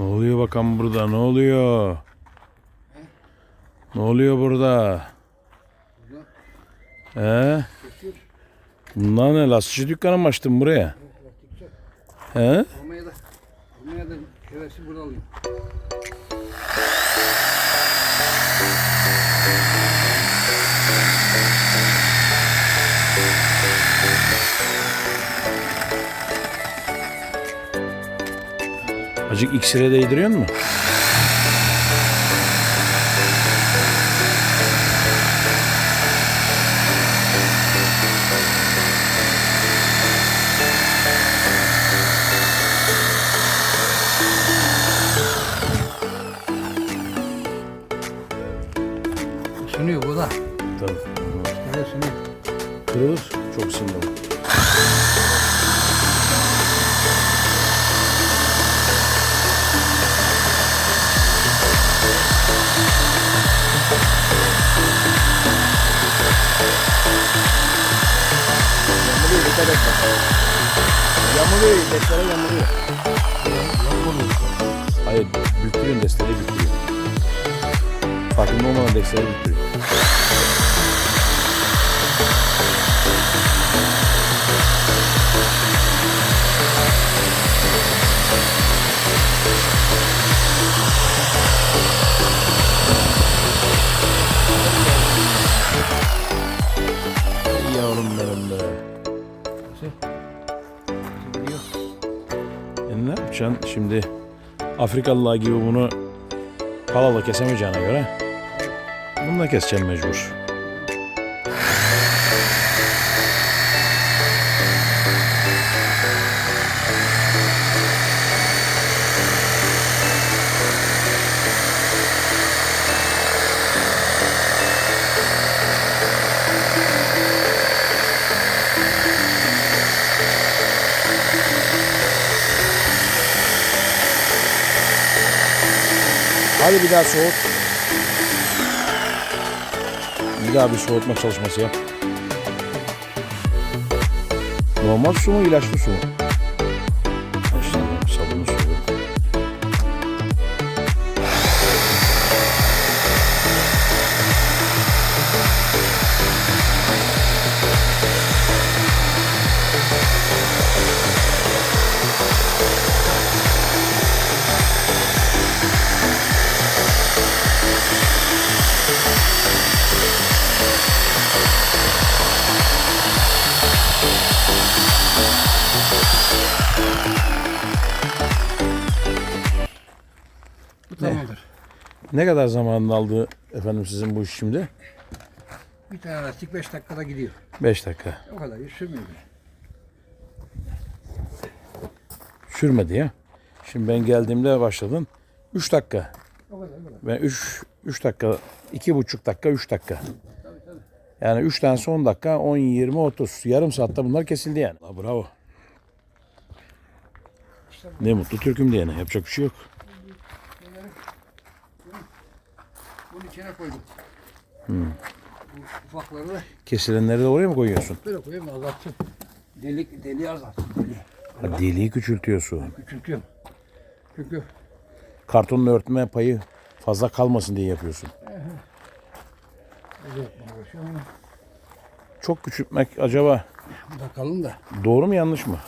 Ne oluyor bakalım burada? Ne oluyor? Ne oluyor burada? He? Bunlar ne? Lastikçi dükkanı mı açtın buraya? He? Almanya'da, Almanya'da hevesi burada alayım. Acık iksire değdiriyor mu? Sınıyor bu da. Tabii. Kırılır. Çok sinirli. Bak. Yağmurluyor, destere yağmurluyor. Hayır, büktürüyorsun destere büktürüyor. Farkında olmadan destere büktürüyor. Ey Yavrum benim be. Sınıyor. Yapacaksın şimdi Afrikalılar gibi bunu palala kesemeyeceğine göre bunu da keseceğim mecbur. Hadi bir daha soğut. Bir daha bir soğutma çalışması yap. Normal su mu ilaçlı su mu? Ne kadar zamanını aldı efendim sizin bu iş şimdi? Bir tane lastik 5 dakikada gidiyor. 5 dakika. O kadar hiç sürmüyor. bile. Sürmedi ya. Şimdi ben geldiğimde başladın. 3 dakika. O kadar o kadar. Ben 3 3 dakika, 2,5 dakika, 3 dakika. Yani 3 tanesi 10 dakika, 10, 20, 30. Yarım saatte bunlar kesildi yani. Bravo. Ne mutlu Türk'üm diyene. Yapacak bir şey yok. bunları bunun içine koydum. Hmm. Bu ufakları da Kesilenleri de oraya mı koyuyorsun? böyle koyayım azaltsın. Delik, deliği azaltsın. Deliği. Ha, deliği küçültüyorsun. Küçültüyorum. Çünkü Kartonun örtme payı fazla kalmasın diye yapıyorsun. öyle yapmaya uğraşıyorum ama Çok küçültmek acaba bu da doğru mu yanlış mı?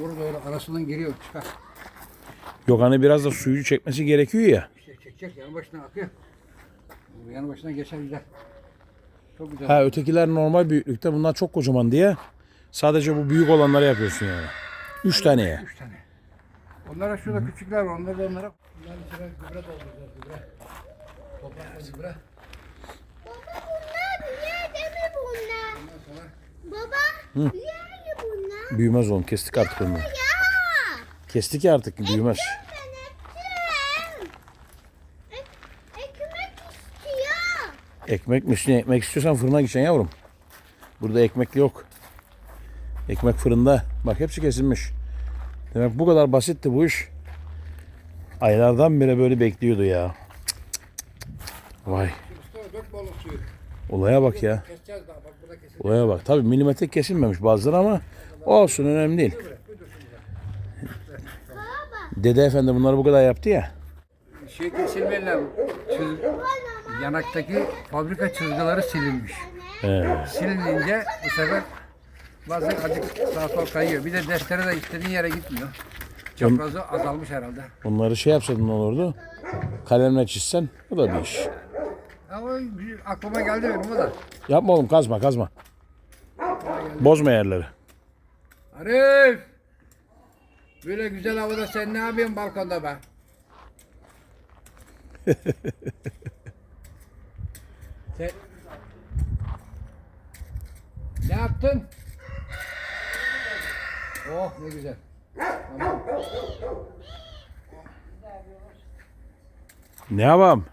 Doğru böyle arasından giriyor çıkar. Yok hani biraz da suyu çekmesi gerekiyor ya. İşte çekecek yanı başına akıyor. Yanı başına geçer güzel. Çok güzel. Ha ötekiler normal büyüklükte bunlar çok kocaman diye sadece bu büyük olanları yapıyorsun yani. Üç taneye. Üç tane. Onlara şurada küçükler var. Onları da onlara. Bunların içine gübre dolduracağız gübre. Toprakla gübre. Bunlar niye mi bunlar? Ondan sonra Baba niye bunlar? Büyümez oğlum kestik artık onu. Ya Kestik ya artık büyümez. ben ettim. Ek, ekmek istiyor. Ekmek üstüne ekmek istiyorsan fırına gideceksin yavrum. Burada ekmek yok. Ekmek fırında. Bak hepsi kesilmiş. Demek bu kadar basitti bu iş. Aylardan beri böyle bekliyordu ya. Cık, cık, cık. Vay. Olaya bak ya. Olaya bak. Tabii milimetre kesilmemiş bazıları ama olsun önemli değil. Dede efendi bunları bu kadar yaptı ya. Şey kesilmeyle çiz, yanaktaki fabrika çizgileri silinmiş. He. Silinince bu sefer bazen azıcık sağa sola kayıyor. Bir de destere de istediğin yere gitmiyor. Çaprazı azalmış herhalde. Bunları şey yapsaydın ne olurdu? Kalemle çizsen bu da bir iş. Ama aklıma geldi benim o da. Yapma oğlum kazma kazma. Bozma yerleri. Arif! Böyle güzel havada sen ne yapıyorsun balkonda be? sen... Ne yaptın? Oh ne güzel. Tamam. Ne yapalım?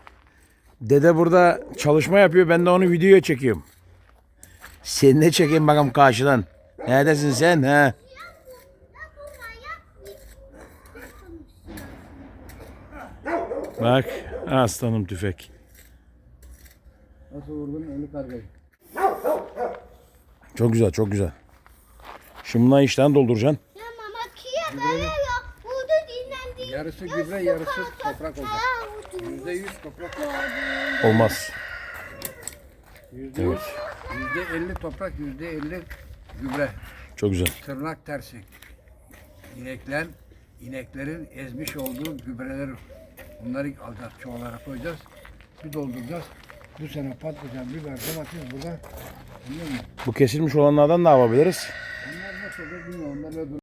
Dede burada çalışma yapıyor. Ben de onu videoya çekiyorum. Seni de çekeyim bakalım karşıdan. Neredesin sen? He? Bak aslanım tüfek. Nasıl vurdun ölü kargayı? Çok güzel çok güzel. Şimdi bundan işten dolduracaksın. Ya mama kiye böyle ya. Burada dinlendi. Yarısı gübre yarısı toprak olacak. Yüzde yüz toprak. Olmaz. Yüzde yüz. Yüzde elli toprak, yüzde elli gübre. Çok güzel. Tırnak tersi. İnekler, ineklerin ezmiş olduğu gübreleri. Bunları alacağız, çuvallara koyacağız. Bir dolduracağız. Bu sene patlıcan, biber, domates burada. Anlıyor musun? Bu kesilmiş olanlardan ne yapabiliriz? Onlar nasıl olur bilmiyorum. Onlar öyle